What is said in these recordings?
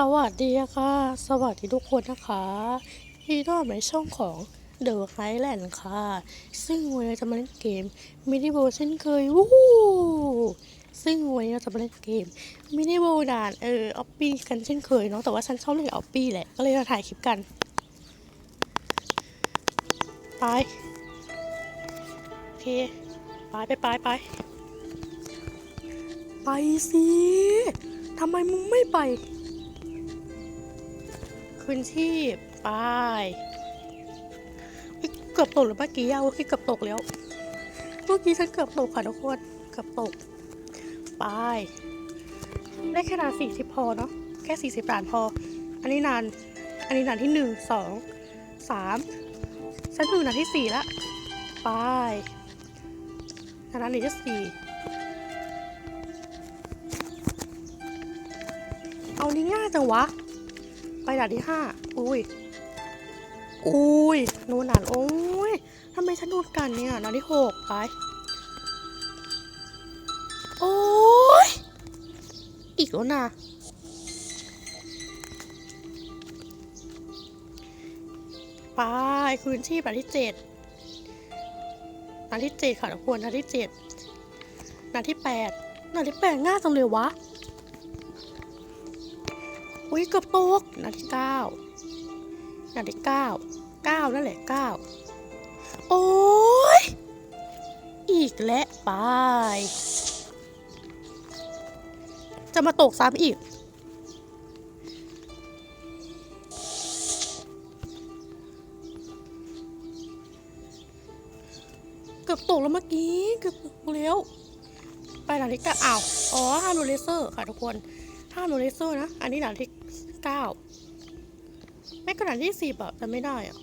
สวัสดีค่ะ สวัสดีทุกคนนะคะที่ต้อนรับในช่องของ The Highland ค่ะ ซึ่งวันนี้เราจะมาเล่นเกมมินิโบเช่นเคยวู้ซึ่งวันนี้เราจะมาเล่นเกมมินิโบด่านเออออปปี้กันเช่นเคยเนาะแต่ว่าฉันชอบเล่นออปปี้แหละก็เลยมาถ่ายคลิปกันไปโอเคไปไปไปไปไปสิทำไมมึงไม่ไป คืนชีพไปเฮ้เกือบตกหรือเมื่อกี้อะเมื่อกี้เกือบตกแล้วเมื่อกี้ฉันเกือบตกค่ะทุกคนเกือบตกไปได้แค่นานสี่สิบพอเนาะแค่สี่สิบด่านพอ อันนี้นาน อันนี้นานที่หนึ่งสองสามฉันอยู่นานที่สี่ละไปนานนี้ที่สี่เอานี่ง่ายจังวะ ไปด่านที่ห้าอุ้ย อุ้ยโนนด่านโอ้ยทำไมฉันโดนกันเนี่ยด่านที่หกไป โอ้ย อีกแล้วนะไปคืนชีพด่านที่เจ็ดด่านที่เจ็ดค่ะทุกคนด่านที่เจ็ดด่านที่แปดด่านที่แปดง่ายจังเลยวะ อุ้ยเกือบตกนาที่เก้านาที่เก้าเก้านั่นแหละเก้าโอ้ยอีกและไป จะมาตกซ้ำอีกเกือบตกแล้วเมื่อกี้ เกือบตกแล้ว ไปนาฬิกาอ้าว อ๋อห้ามโดเลเซอร์ค่ะทุกคน ห้ามโดนเลเซนะ อันนี้ด่านที่เก้าไม่กระดานที่สิบอะแต่ไม่ได้อะ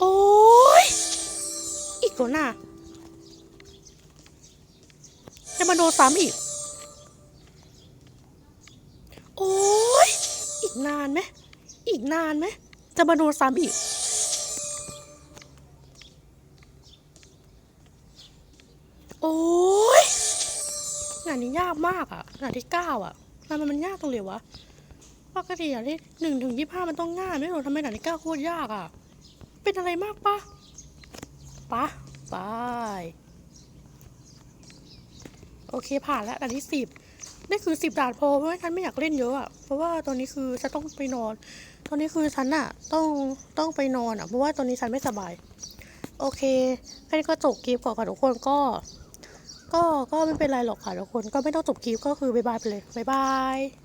โอ้ยอีกแล้วน่ะจะมาโดนซ้ำอีก โอ้ยอีกนานไหมอีกนานไหมจะมาโดนซ้ำอีกโอ้ยงานนี้ยากมากอะงานที่เก้าอะ ทำไมมันยากตรงเลยวะปกติอย่างที่หนึ่งถึงยี่ห้ามันต้องง่ายไม่หรอทำไมหนังที่เก้าโคตรยากอะเป็นอะไรมากปะปะไปโอเคผ่านแล้วด่านที่สิบนี่คือสิบด่านพอเพราะว่าฉันไม่อยากเล่นเยอะอะเพราะว่าตอนนี้คือฉันต้องไปนอน ตอนนี้คือฉันอะต้องต้องไปนอนอะเพราะว่าตอนนี้ฉันไม่สบาย โอเคแค่นี้ก็จบคลิปก่อนค่ะทุกคนก็ ก็ก็ไม่เป็นไรหรอกค่ะทุกคนก็ไม่ต้องจบคลิปก็คือบายบายไปเลยบายบาย